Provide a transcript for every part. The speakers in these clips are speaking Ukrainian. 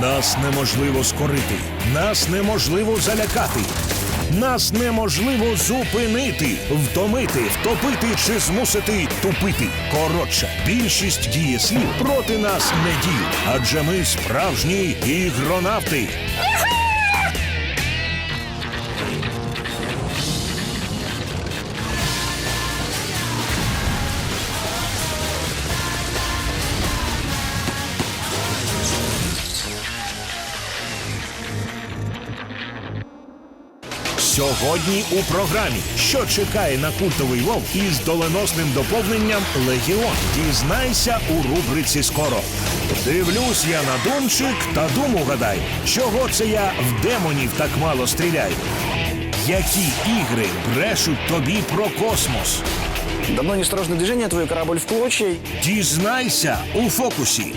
Нас неможливо скорити, нас неможливо залякати. Нас неможливо зупинити, втомити, втопити чи змусити тупити. Коротше, більшість дієслів проти нас не діють, адже ми справжні ігронавти. Сьогодні у програмі, що чекає на культовий лов із доленосним доповненням Легіон. Дізнайся у рубриці скоро. Дивлюсь я на думчик та думу гадай, чого це я в демонів так мало стріляю. Які ігри брешуть тобі про космос? Давно не сторожне движення, твій корабль в клочі. Дізнайся у фокусі,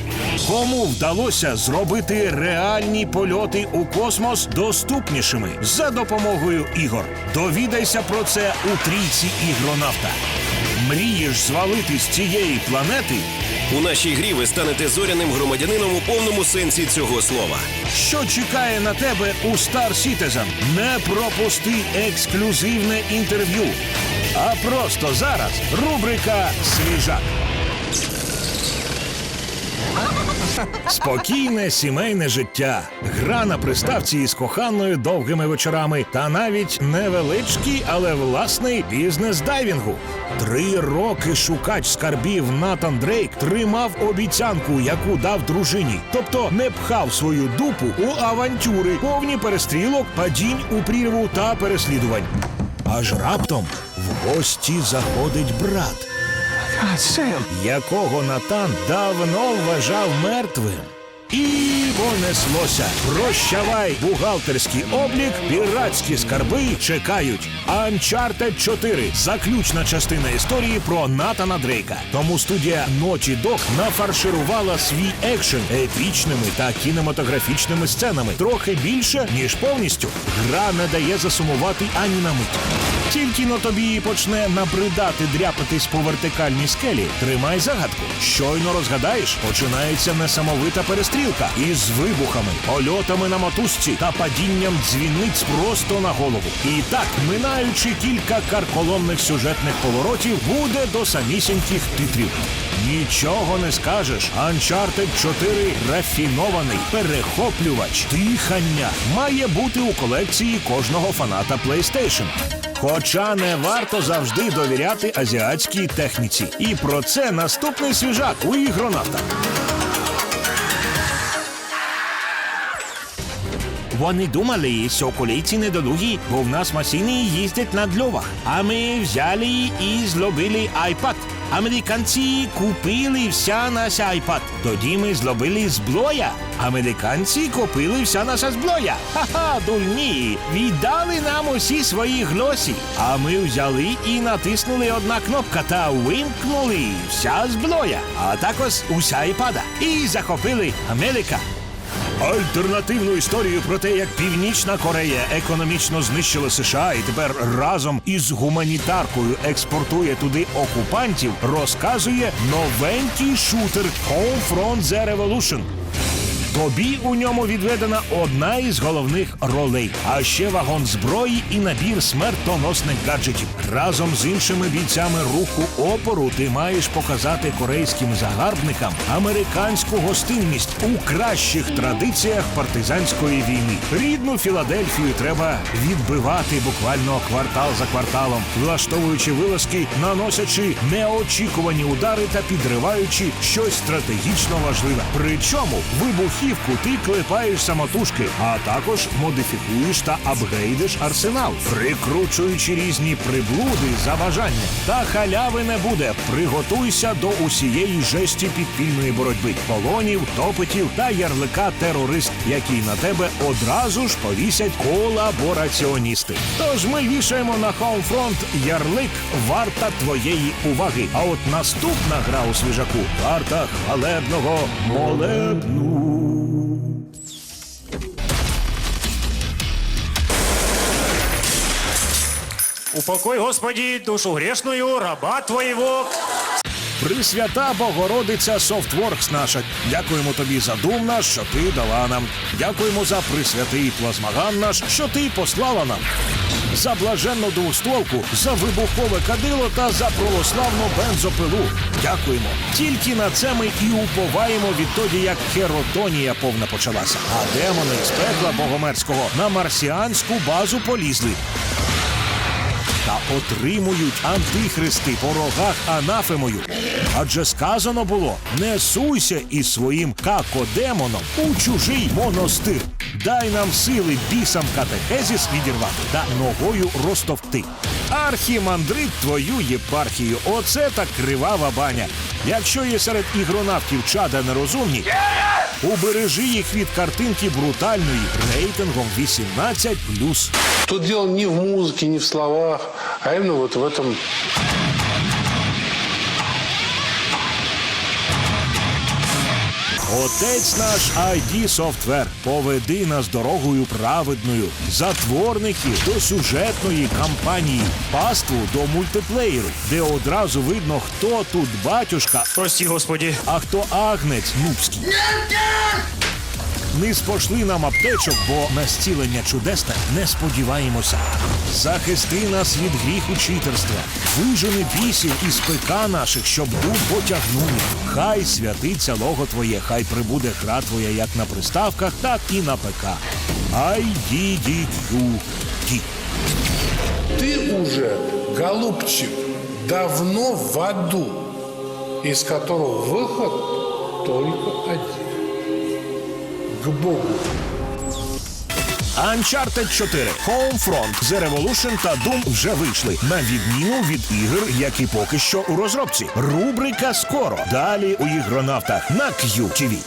кому вдалося зробити реальні польоти у космос доступнішими за допомогою ігор. Довідайся про це у трійці ігронавта. Мрієш звалити з цієї планети? У нашій грі ви станете зоряним громадянином у повному сенсі цього слова. Що чекає на тебе у Star Citizen? Не пропусти ексклюзивне інтерв'ю. А просто зараз рубрика Свіжак. Спокійне сімейне життя, гра на приставці із коханою довгими вечорами та навіть невеличкий, але власний бізнес дайвінгу. Три роки шукач скарбів Натан Дрейк тримав обіцянку, яку дав дружині, тобто не пхав свою дупу у авантюри, повні перестрілок, падінь у прірву та переслідувань. Аж раптом в гості заходить брат якого Натан давно вважав мертвим. І понеслося. Прощавай, бухгалтерський облік, піратські скарби чекають. Uncharted 4 – заключна частина історії про Натана Дрейка. Тому студія Naughty Dog нафарширувала свій екшен епічними та кінематографічними сценами. Трохи більше, ніж повністю. Гра не дає засумувати ані на мить. Тільки но тобі почне набридати дряпатись по вертикальній скелі. Тримай загадку. Щойно розгадаєш, починається несамовита перестрілка із вибухами, польотами на мотузці та падінням дзвіниць просто на голову. І так, минаючи кілька карколомних сюжетних поворотів, буде до самісіньких титрів. Нічого не скажеш. Uncharted 4 рафінований перехоплювач дихання має бути у колекції кожного фаната PlayStation. Хоча не варто завжди довіряти азіатській техніці. І про це наступний свіжак у ігронавтах. Вони думали, що колейці недолугі, бо в нас машини їздять на дльовах. А ми взяли і злобили iPad. Американці купили вся наша iPad. Тоді ми злобили зброя. Американці купили вся наша зброя. Ха-ха, дурні. Віддали нам усі свої глосі. А ми взяли і натиснули одна кнопка та вимкнули вся зброя. А також уся iPad. І захопили Америка. Альтернативну історію про те, як Північна Корея економічно знищила США і тепер разом із гуманітаркою експортує туди окупантів, розказує новенький шутер Homefront The Revolution. Тобі у ньому відведена одна із головних ролей, а ще вагон зброї і набір смертоносних гаджетів. Разом з іншими бійцями руху опору ти маєш показати корейським загарбникам американську гостинність у кращих традиціях партизанської війни. Рідну Філадельфію треба відбивати буквально квартал за кварталом, влаштовуючи вилазки, наносячи неочікувані удари та підриваючи щось стратегічно важливе. Причому вибухівку ти клепаєш самотужки, а також модифікуєш та апгрейдиш арсенал, прикручуючи різні приблуди за бажання. Та халяви не буде. Приготуйся до усієї жесті підпільної боротьби, полонів, допитів та ярлика терорист, який на тебе одразу ж повісять колабораціоністи. Тож ми вішаємо на Homefront ярлик варта твоєї уваги. А от наступна гра у свіжаку варта хвалебного молебну. Упокой, Господи, душу грешную, раба Твоего. Пресвята Богородиця Софтворкс наша. Дякуємо тобі за дум наш, що ти дала нам. Дякуємо за присвятий плазмаган наш, що ти послала нам. За блаженну двостволку, за вибухове кадило та за православну бензопилу. Дякуємо. Тільки на це ми і уповаємо відтоді, як херотонія повна почалася. А демони з пекла богомерського на марсіанську базу полізли отримують антихристи по рогах анафемою. Адже сказано було: не суйся із своїм какодемоном у чужий монастир. Дай нам сили бісам катехезіс відірвати та ногою розтовкти. Архімандрит твою єпархію, оце так кривава баня. Якщо є серед ігронавтів чада нерозумні, убережи їх від картинки брутальної рейтингом 18+. Тут діло не в музиці, не в словах, а іменно вот в этом Отець наш ID Software, поведи нас дорогою праведною, затворників до сюжетної кампанії, паству до мультиплеєру, де одразу видно, хто тут батюшка, прості господі, а хто агнець нубський. Не спошли нам аптечок, бо на зцілення чудесне не сподіваємося. Захисти нас від гріху читерства, вижени бісів із пика наших, щоб дух потягнули. Хай святиться лого Твоє, хай прибуде хра Твоя як на приставках, так і на ПК. Ай ді ді ді. Ты уже, голубчик, давно в аду, из которого выход только один. К Богу. Uncharted 4, Homefront, The Revolution та Doom вже вийшли. На відміну від ігор, які поки що у розробці. Рубрика скоро. Далі у ігронавтах на QTV.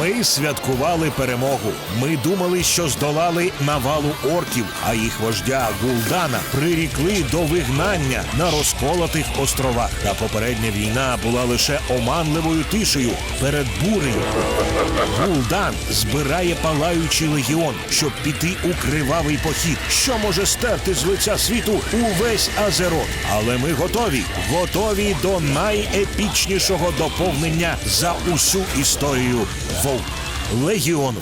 Ми святкували перемогу. Ми думали, що здолали навалу орків, а їх вождя Гулдана прирікли до вигнання на розколотих островах. Та попередня війна була лише оманливою тишею перед бурею. Гул'дан збирає палаючий легіон, щоб піти у кривавий похід, що може стерти з лиця світу увесь Азерот. Але ми готові, готові до найепічнішого доповнення за усю історію Вовк Легіону.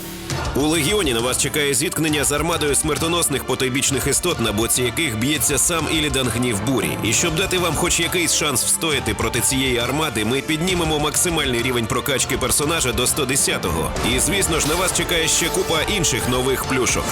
У легіоні на вас чекає зіткнення з армадою смертоносних потойбічних істот, на боці яких б'ється сам Ілідан гнів бурі. І щоб дати вам хоч якийсь шанс встояти проти цієї армади, ми піднімемо максимальний рівень прокачки персонажа до 110-го. І звісно ж на вас чекає ще купа інших нових плюшок.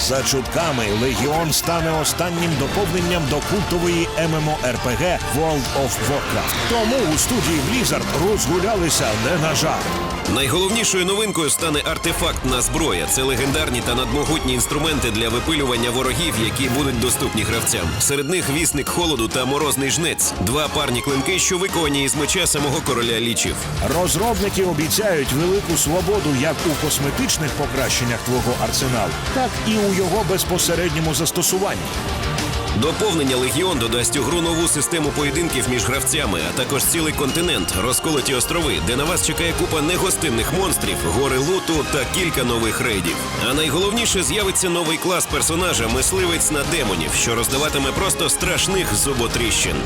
За чутками Легіон стане останнім доповненням до культової MMORPG World of Warcraft. Тому у студії Blizzard розгулялися не на жарт. Найголовнішою новинкою стане артефактна зброя. Це легендарні та надмогутні інструменти для випилювання ворогів, які будуть доступні гравцям. Серед них вісник холоду та морозний жнець два парні клинки, що виковані із меча самого короля лічів. Розробники обіцяють велику свободу як у косметичних покращеннях твого арсеналу, так і у його безпосередньому застосуванні. Доповнення Легіон додасть у гру нову систему поєдинків між гравцями, а також цілий континент, розколоті острови, де на вас чекає купа негостинних монстрів, гори луту та кілька нових рейдів. А найголовніше з'явиться новий клас персонажа мисливець на демонів, що роздаватиме просто страшних зуботріщин.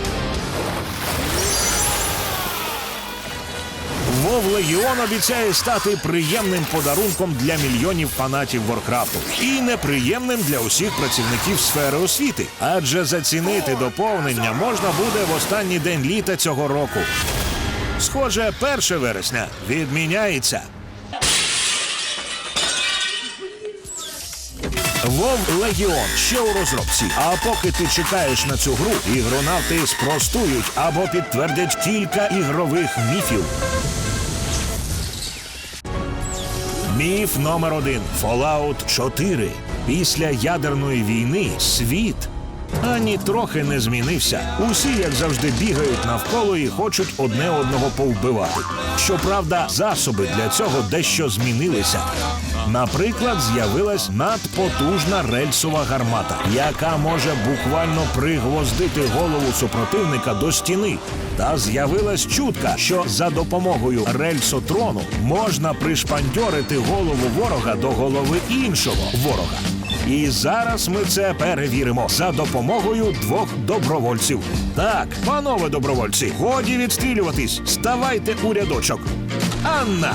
Вов Легіон обіцяє стати приємним подарунком для мільйонів фанатів Воркрафту і неприємним для усіх працівників сфери освіти. Адже зацінити доповнення можна буде в останній день літа цього року. Схоже, 1 вересня відміняється. Вов Легіон ще у розробці. А поки ти чекаєш на цю гру, ігронавти спростують або підтвердять кілька ігрових міфів. Міф номер один Fallout 4. Після ядерної війни світ ані трохи не змінився. Усі, як завжди, бігають навколо і хочуть одне одного повбивати. Щоправда, засоби для цього дещо змінилися. Наприклад, з'явилась надпотужна рельсова гармата, яка може буквально пригвоздити голову супротивника до стіни. Та з'явилась чутка, що за допомогою рельсотрону можна пришпандьорити голову ворога до голови іншого ворога. І зараз ми це перевіримо за допомогою двох добровольців. Так, панове добровольці, годі відстрілюватись. Ставайте у рядочок. Анна.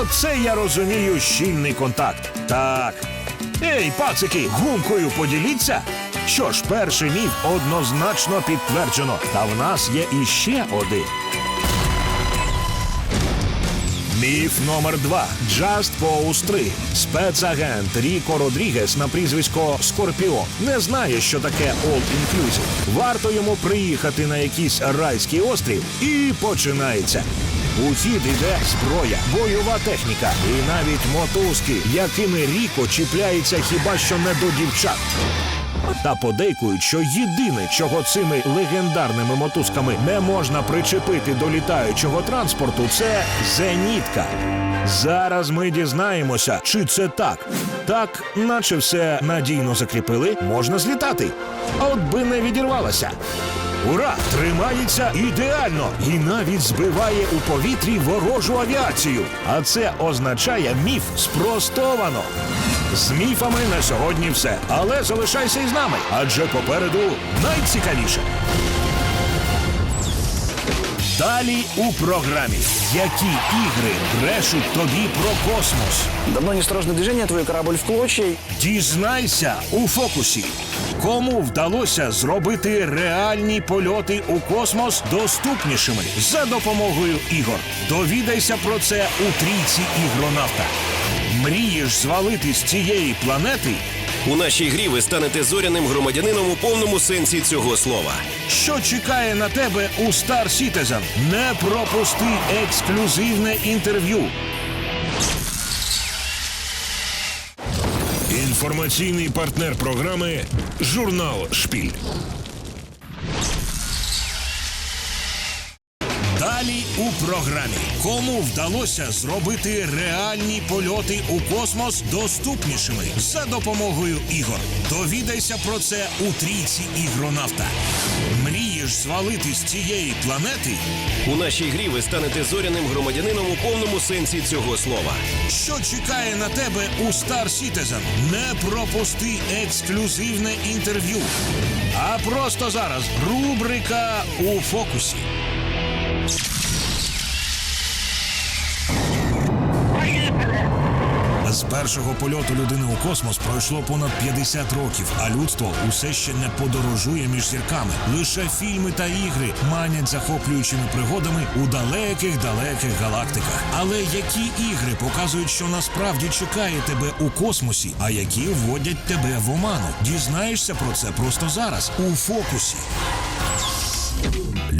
Оце я розумію щільний контакт. Так. Ей, пацики, гумкою поділіться. Що ж, перший міф однозначно підтверджено. Та в нас є іще один. Міф номер два. Just Pose 3. Спецагент Ріко Родрігес на прізвисько Скорпіон не знає, що таке All Inclusive. Варто йому приїхати на якийсь райський острів і починається. У хід іде зброя, бойова техніка і навіть мотузки, якими Ріко чіпляється хіба що не до дівчат. Та подейкують, що єдине, чого цими легендарними мотузками не можна причепити до літаючого транспорту, це зенітка. Зараз ми дізнаємося, чи це так. Так, наче все надійно закріпили, можна злітати. От би не відірвалася. Ура! Тримається ідеально і навіть збиває у повітрі ворожу авіацію. А це означає міф спростовано. З міфами на сьогодні все. Але залишайся із нами, адже попереду найцікавіше. Далі у програмі. Які ігри брешуть тобі про космос? Давно несторожное движение, твой корабль в клочья. Дізнайся у фокусі. Кому вдалося зробити реальні польоти у космос доступнішими за допомогою ігор? Довідайся про це у трійці ігронавта. Мрієш звалити з цієї планети? У нашій грі ви станете зоряним громадянином у повному сенсі цього слова. Що чекає на тебе у Star Citizen? Не пропусти ексклюзивне інтерв'ю. Інформаційний партнер програми Журнал Шпіль. Далі у програмі. Кому вдалося зробити реальні польоти у космос доступнішими за допомогою ігор? Довідайся про це у трійці ігронавта. Мрієш звалити з цієї планети? У нашій грі ви станете зоряним громадянином у повному сенсі цього слова. Що чекає на тебе у Star Citizen? Не пропусти ексклюзивне інтерв'ю. А просто зараз рубрика у фокусі. З першого польоту людини у космос пройшло понад 50 років, а людство усе ще не подорожує між зірками. Лише фільми та ігри манять захоплюючими пригодами у далеких далеких галактиках. Але які ігри показують, що насправді чекає тебе у космосі, а які вводять тебе в оману? Дізнаєшся про це просто зараз у фокусі.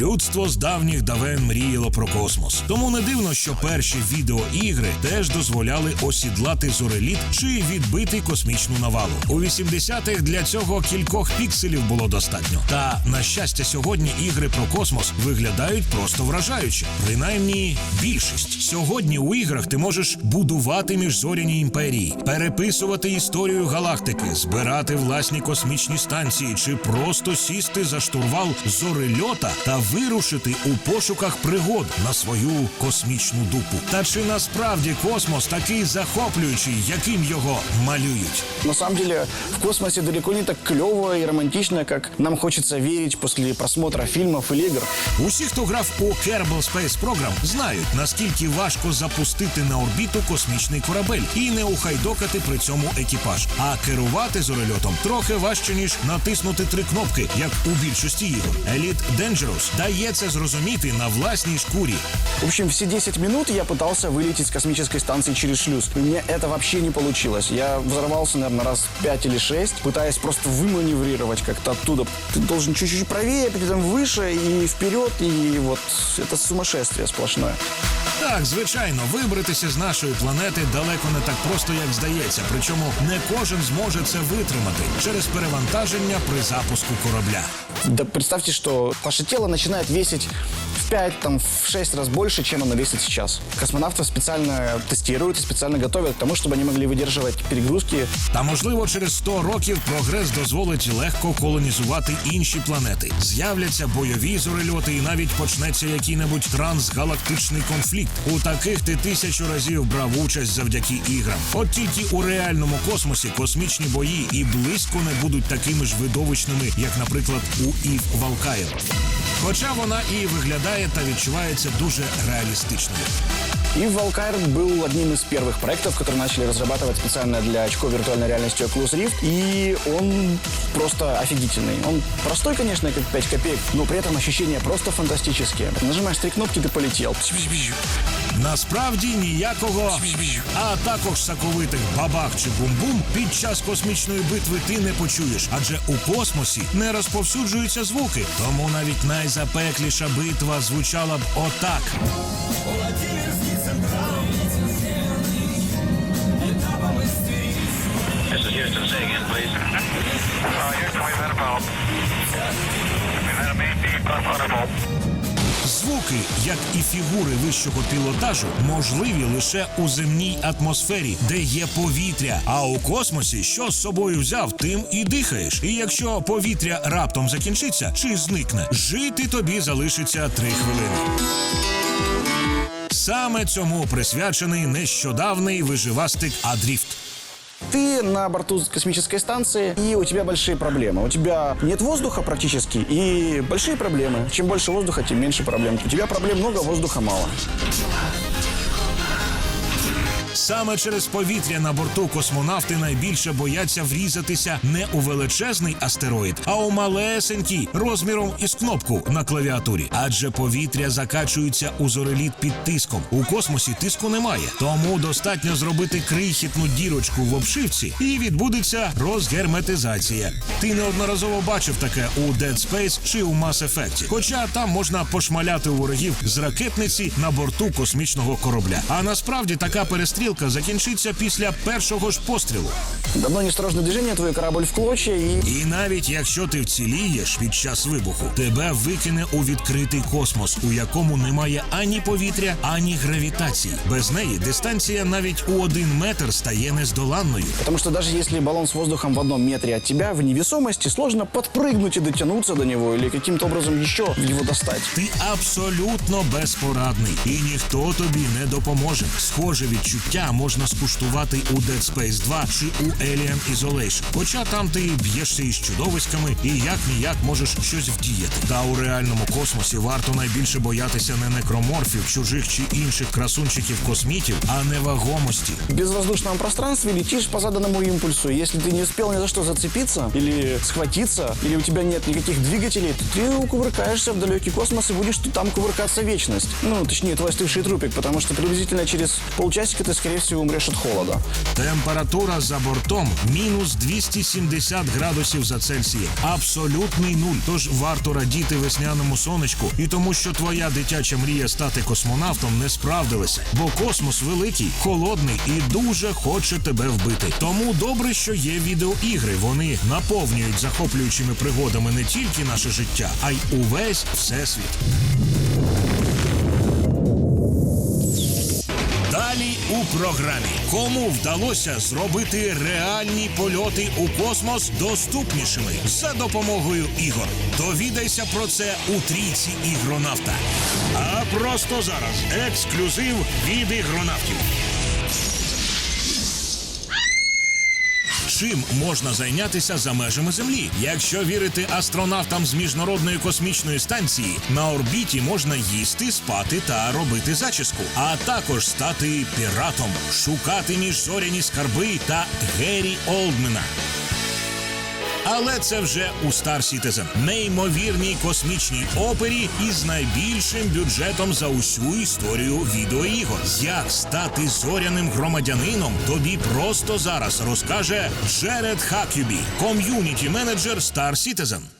Людство з давніх давен мріяло про космос. Тому не дивно, що перші відеоігри теж дозволяли осідлати зореліт чи відбити космічну навалу. У 80-х для цього кількох пікселів було достатньо. Та на щастя, сьогодні ігри про космос виглядають просто вражаюче. Принаймні, більшість сьогодні у іграх ти можеш будувати міжзоряні імперії, переписувати історію галактики, збирати власні космічні станції чи просто сісти за штурвал зорельота та вирушити у пошуках пригод на свою космічну дупу. Та чи насправді космос такий захоплюючий, яким його малюють? На самом деле в космосе далеко не так клево и романтично, как нам хочется верить после просмотра фильмов или игр. Усі, хто грав у Kerbal Space Program, знають, наскільки важко запустити на орбіту космічний корабель і не ухайдокати при цьому екіпаж. А керувати зорельотом трохи важче ніж натиснути три кнопки, як у більшості ігор. Elite Dangerous дає це зрозуміти на власній шкурі. В общем, все 10 минут я пытался вылететь с космической станции через шлюз. У меня это вообще не получилось. Я взорвался, наверное, раз 5 или 6, пытаясь просто выманеврировать как-то оттуда. Ты должен чуть-чуть правее, потом выше и вперед, и вот это сумасшествие сплошное. Так, звичайно, вибратися з нашої планети далеко не так просто, як здається. Причому не кожен зможе це витримати через перевантаження при запуску корабля. Да представьте, что ваше тело начинает весить в 5, там, в 6 раз больше, чем она весит сейчас. Космонавтов специально тестируют и специально готовят к тому, чтобы они могли выдерживать перегрузки. Та можливо, через 100 років прогрес дозволить легко колонізувати інші планети. З'являться бойові зорельоти, і навіть почнеться який-небудь трансгалактичний конфлікт. У таких ти тисячу разів брав участь завдяки іграм. От тільки у реальному космосі космічні бої і близько не будуть такими ж видовищними, як, наприклад, у Ів Валкаєва. Хоча вона і виглядає та відчувається дуже реалістичною. И Valkyr был одним из первых проектов, которые начали разрабатывать специально для очков виртуальной реальности Oculus Rift. И он просто офигительный. Он простой, конечно, как 5 копеек, но при этом ощущения просто фантастические. Нажимаешь три кнопки, ты полетел. Насправді ніякого, а також соковитих бабах чи бум-бум під час космічної битви ти не почуєш, адже у космосі не розповсюджуються звуки. Тому навіть найзапекліша битва звучала б отак. Say again, please. Uh, Houston, we've had a. Звуки, як і фігури вищого пілотажу, можливі лише у земній атмосфері, де є повітря. А у космосі, що з собою взяв, тим і дихаєш. І якщо повітря раптом закінчиться чи зникне, жити тобі залишиться три хвилини. Саме цьому присвячений нещодавний виживастик Адріфт. Ты на борту космической станции, и у тебя большие проблемы. У тебя нет воздуха практически, и большие проблемы. Чем больше воздуха, тем меньше проблем. У тебя проблем много, воздуха мало. Саме через повітря на борту космонавти найбільше бояться врізатися не у величезний астероїд, а у малесенький розміром із кнопку на клавіатурі. Адже повітря закачується у зореліт під тиском. У космосі тиску немає, тому достатньо зробити крихітну дірочку в обшивці, і відбудеться розгерметизація. Ти неодноразово бачив таке у Dead Space чи у Mass Effect. Хоча там можна пошмаляти ворогів з ракетниці на борту космічного корабля. А насправді така перестрілка закінчиться після першого ж пострілу. Одно неосторожное движение, твой корабль в клочья, и І навіть якщо ти вцілієш під час вибуху, тебе викине у відкритий космос, у якому немає ані повітря, ані гравітації. Без неї дистанція навіть у один метр стає нездоланною. Потому что даже если баллон с воздухом в одном метре от тебя, в невесомости сложно подпрыгнуть и дотянуться до него или каким-то образом еще его достать. Ти абсолютно безпорадний, і ніхто тобі не допоможе. Схоже відчуття можна скуштувати у Dead Space 2 чи у Alien Isolation. Хоча там ти б'єшся із чудовиськами і як ніяк можеш щось вдіяти. Та у реальному космосі варто найбільше боятися не некроморфів, чужих чи інших красунчиків космітів, а невагомості. В безвоздушном пространстве летишь по заданному импульсу. Если ты не успел ни за что зацепиться или схватиться, или у тебя нет никаких двигателей, то ты кувыркаешься в далекий космос и будешь ты там кувыркаться вечность. Ну, точнее, твой остывший трупик, потому что приблизительно через полчасика ты, скорее всего, умрешь от холода. Температура за бортом мінус 270 градусів за Цельсієм. Абсолютний нуль. Тож варто радіти весняному сонечку і тому, що твоя дитяча мрія стати космонавтом не справдилася, бо космос великий, холодний і дуже хоче тебе вбити. Тому добре, що є відеоігри. Вони наповнюють захоплюючими пригодами не тільки наше життя, а й увесь всесвіт. У програмі кому вдалося зробити реальні польоти у космос доступнішими за допомогою ігор. Довідайся про це у трійці ігронавта. А просто зараз ексклюзив від ігронавтів. Чим можна зайнятися за межами Землі? Якщо вірити астронавтам з міжнародної космічної станції, на орбіті можна їсти, спати та робити зачіску, а також стати піратом, шукати міжзоряні скарби та Геррі Олдмена. Але це вже у Star Citizen. неймовірній космічній опері із найбільшим бюджетом за усю історію відеоігор. Як стати зоряним громадянином? Тобі просто зараз розкаже Джеред Хакюбі, ком'юніті менеджер Star Citizen.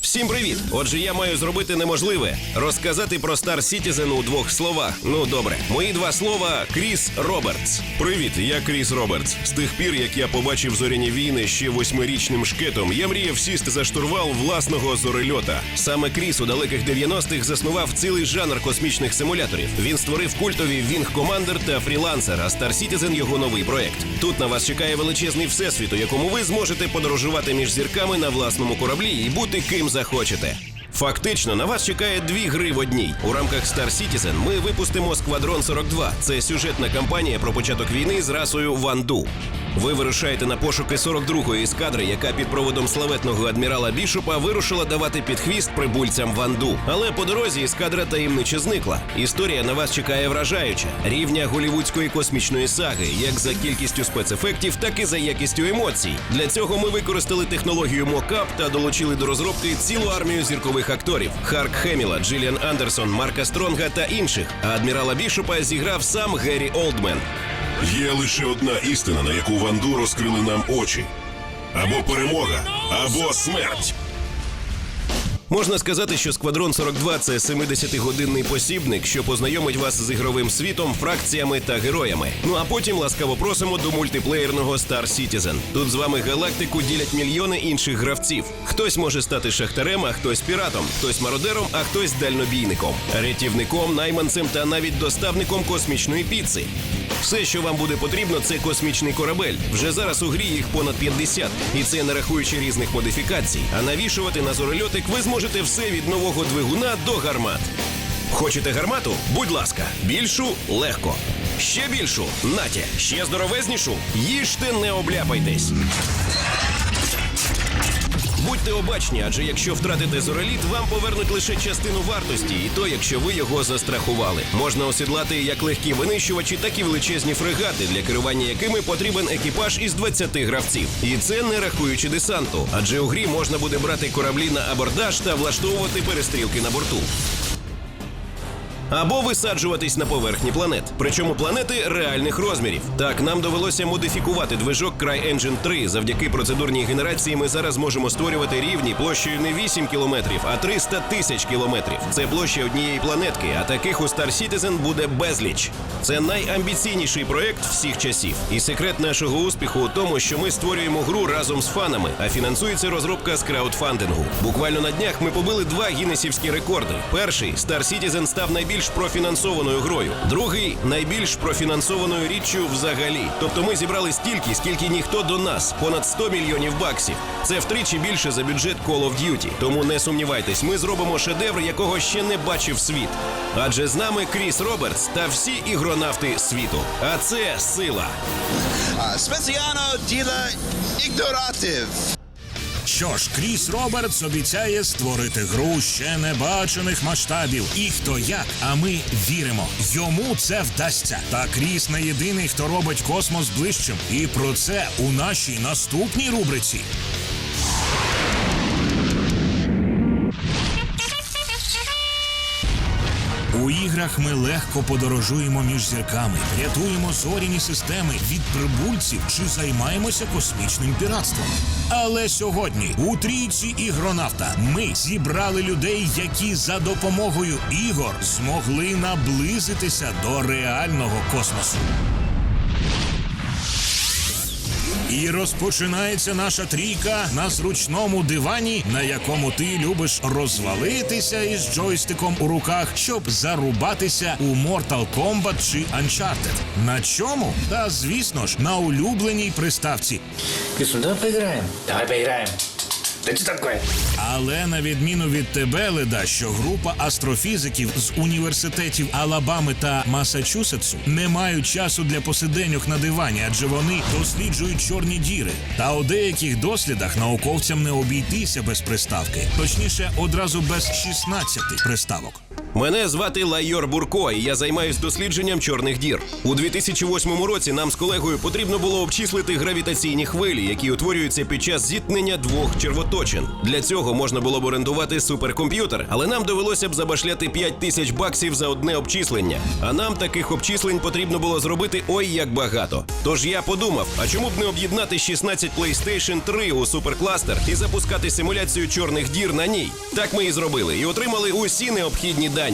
Всім привіт! Отже, я маю зробити неможливе розказати про Star Citizen у двох словах. Ну добре, мої два слова Кріс Робертс. Привіт, я Кріс Робертс. З тих пір, як я побачив зоряні війни ще восьмирічним шкетом, я мріяв сісти за штурвал власного зорельота. Саме Кріс у далеких 90-х заснував цілий жанр космічних симуляторів. Він створив культові Wing Commander та Freelancer, а Star Citizen його новий проект. Тут на вас чекає величезний всесвіт, у якому ви зможете подорожувати між зірками на власному кораблі і бути ким захочете. Фактично на вас чекає дві гри в одній. У рамках Star Citizen ми випустимо Сквадрон 42. Це сюжетна кампанія про початок війни з расою Ванду. Ви вирушаєте на пошуки 42-ї ескадри, яка під проводом славетного адмірала Бішопа вирушила давати підхвіст прибульцям Ванду. Але по дорозі ескадра таємниче зникла. Історія на вас чекає вражаюча рівня голівудської космічної саги, як за кількістю спецефектів, так і за якістю емоцій. Для цього ми використали технологію мокап та долучили до розробки цілу армію зіркових акторів: Харк Хеміла, Джиліан Андерсон, Марка Стронга та інших. А адмірала Бішопа зіграв сам Геррі Олдмен. Є лише одна істина, на яку Ванду розкрили нам очі: або перемога, або смерть. Можна сказати, що Сквадрон 42 – це 70-годинний посібник, що познайомить вас з ігровим світом, фракціями та героями. Ну а потім ласкаво просимо до мультиплеєрного Star Citizen. Тут з вами галактику ділять мільйони інших гравців. Хтось може стати шахтарем, а хтось піратом, хтось мародером, а хтось дальнобійником, рятівником, найманцем та навіть доставником космічної піци. Все, що вам буде потрібно, це космічний корабель. Вже зараз у грі їх понад 50, і це не рахуючи різних модифікацій. А навішувати на зорольотик ви зможете все від нового двигуна до гармат. Хочете гармату? Будь ласка, більшу легко. Ще більшу наті, ще здоровезнішу. Їжте, не обляпайтесь. Будьте обачні, адже якщо втратите зореліт, вам повернуть лише частину вартості, і то, якщо ви його застрахували. Можна осідлати як легкі винищувачі, так і величезні фрегати, для керування якими потрібен екіпаж із 20 гравців. І це не рахуючи десанту, адже у грі можна буде брати кораблі на абордаж та влаштовувати перестрілки на борту. Або висаджуватись на поверхні планет, причому планети реальних розмірів. Так нам довелося модифікувати движок CryEngine 3. Завдяки процедурній генерації ми зараз можемо створювати рівні площею не 8 кілометрів, а 300 тисяч кілометрів. Це площа однієї планетки, а таких у Star Citizen буде безліч. Це найамбіційніший проект всіх часів. І секрет нашого успіху у тому, що ми створюємо гру разом з фанами, а фінансується розробка з краудфандингу. Буквально на днях ми побили два гіннесівські рекорди. Перший Star Citizen став найбільш профінансованою грою, другий найбільш профінансованою річчю взагалі. Тобто ми зібрали стільки, скільки ніхто до нас понад 100 мільйонів баксів. Це втричі більше за бюджет Call of Duty. Тому не сумнівайтесь, ми зробимо шедевр, якого ще не бачив світ. Адже з нами Кріс Робертс та всі ігронавти світу. А це сила. Спеціано діла ігноратив. Що ж, Кріс Робертс обіцяє створити гру ще небачених масштабів. І хто як, а ми віримо. Йому це вдасться. Та Кріс не єдиний, хто робить космос ближчим. І про це у нашій наступній рубриці. Іграх ми легко подорожуємо між зірками, рятуємо зоряні системи від прибульців чи займаємося космічним піратством. Але сьогодні у трійці ігронавта ми зібрали людей, які за допомогою ігор змогли наблизитися до реального космосу. І розпочинається наша трійка на зручному дивані, на якому ти любиш розвалитися із джойстиком у руках, щоб зарубатися у Mortal Kombat чи Uncharted. На чому? Та звісно ж на улюбленій приставці. Кисун, давай поіграємо. Давай поиграем. Да что таке? Але на відміну від тебе, Леда, що група астрофізиків з університетів Алабами та Масачусетсу не мають часу для посиденьок на дивані, адже вони досліджують чорні діри. Та у деяких дослідах науковцям не обійтися без приставки, точніше, одразу без 16 приставок. Мене звати Лайор Бурко, і я займаюсь дослідженням чорних дір. У 2008 році нам з колегою потрібно було обчислити гравітаційні хвилі, які утворюються під час зіткнення двох червоточин. Для цього можна було б орендувати суперкомп'ютер, але нам довелося б забашляти 5 тисяч баксів за одне обчислення. А нам таких обчислень потрібно було зробити ой як багато. Тож я подумав, а чому б не об'єднати 16 PlayStation 3 у суперкластер і запускати симуляцію чорних дір на ній? Так ми і зробили, і отримали усі необхідні дані.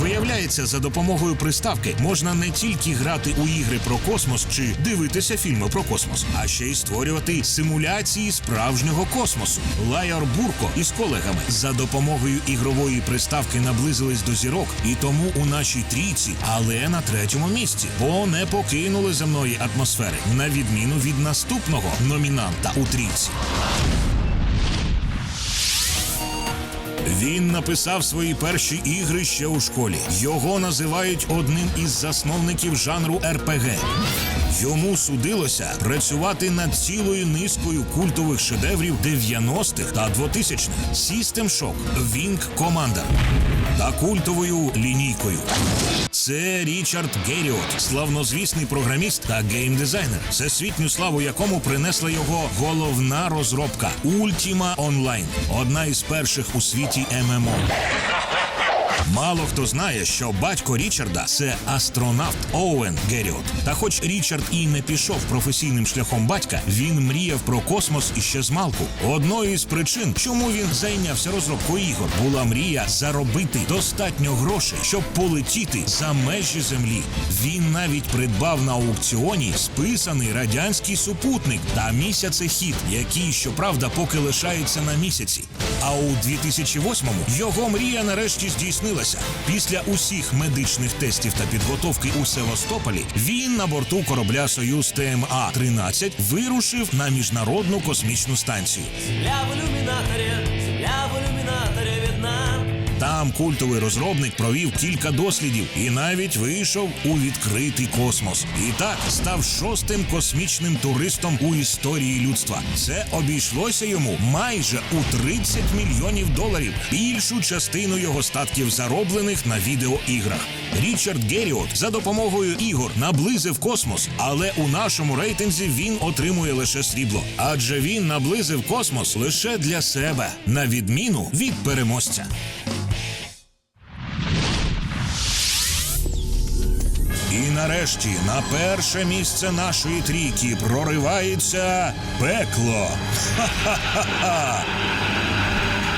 Виявляється, за допомогою приставки можна не тільки грати у ігри про космос чи дивитися фільми про космос, а ще й створювати симуляції справжнього космосу. Лайор Бурко із колегами за допомогою ігрової приставки наблизились до зірок, і тому у нашій трійці, але на третьому місці, бо не покинули земної атмосфери, на відміну від наступного номінанта у трійці. Він написав свої перші ігри ще у школі. Його називають одним із засновників жанру РПГ. Йому судилося працювати над цілою низкою культових шедеврів 90-х та 2000-х. System Shock, Wing Commander та культовою лінійкою. Це Річард Геріот, славнозвісний програміст та геймдизайнер, всесвітню славу якому принесла його головна розробка Ultima Online, одна із перших у світі ММО. Мало хто знає, що батько Річарда це астронавт Оуен Геріот. Та хоч Річард і не пішов професійним шляхом батька, він мріяв про космос іще з малку. Одною із причин, чому він зайнявся розробкою ігор, була мрія заробити достатньо грошей, щоб полетіти за межі землі. Він навіть придбав на аукціоні списаний радянський супутник та місяцехід, який, щоправда, поки лишається на місяці. А у 2008-му його мрія нарешті здійснилася. Після усіх медичних тестів та підготовки у Севастополі він на борту корабля Союз ТМА 13 вирушив на міжнародну космічну станцію. Земля в ілюмінаторі, земля в ілюмінаторі. Там культовий розробник провів кілька дослідів і навіть вийшов у відкритий космос. І так став шостим космічним туристом у історії людства. Це обійшлося йому майже у 30 мільйонів доларів. Більшу частину його статків зароблених на відеоіграх. Річард Геріот за допомогою ігор наблизив космос, але у нашому рейтинзі він отримує лише срібло, адже він наблизив космос лише для себе, на відміну від переможця. Нарешті на перше місце нашої трійки проривається пекло. Ха-ха-ха-ха!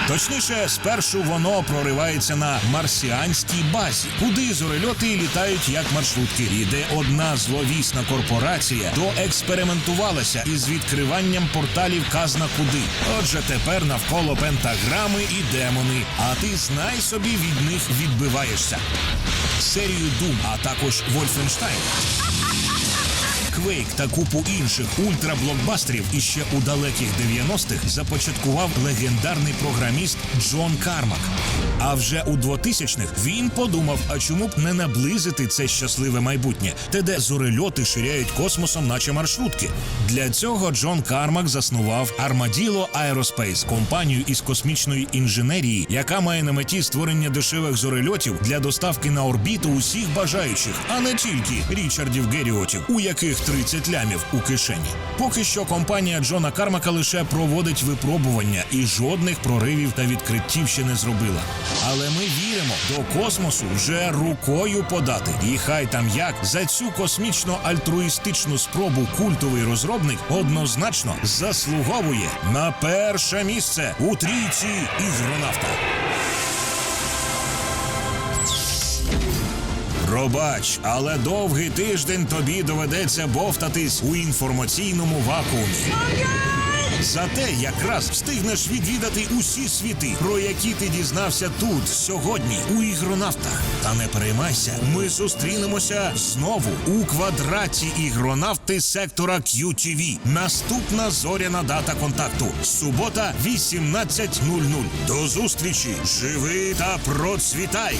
Точніше, спершу воно проривається на марсіанській базі, куди зорельоти літають як маршрутки. І одна зловісна корпорація доекспериментувалася із відкриванням порталів казна куди. Отже, тепер навколо пентаграми і демони, а ти знай собі від них відбиваєшся. Серію Doom, а також Wolfenstein. Quake та купу інших ультраблокбастерів іще у далеких 90-х започаткував легендарний програміст Джон Кармак. А вже у 2000-х він подумав, а чому б не наблизити це щасливе майбутнє, те, де зорельоти ширяють космосом, наче маршрутки. Для цього Джон Кармак заснував Armadillo Aerospace, компанію із космічної інженерії, яка має на меті створення дешевих зорельотів для доставки на орбіту усіх бажаючих, а не тільки Річардів Геріотів, у яких 30 лямів у кишені. Поки що компанія Джона Кармака лише проводить випробування і жодних проривів та відкриттів ще не зробила. Але ми віримо, до космосу вже рукою подати. І хай там як за цю космічно-альтруїстичну спробу культовий розробник однозначно заслуговує на перше місце у трійці ігронавта. Пробач, але довгий тиждень тобі доведеться бовтатись у інформаційному вакуумі. Зате якраз встигнеш відвідати усі світи, про які ти дізнався тут сьогодні у ігронавтах. Та не переймайся, ми зустрінемося знову у квадраті ігронавти сектора QTV. Наступна зоряна дата контакту. Субота, 18.00. До зустрічі! Живи та процвітай!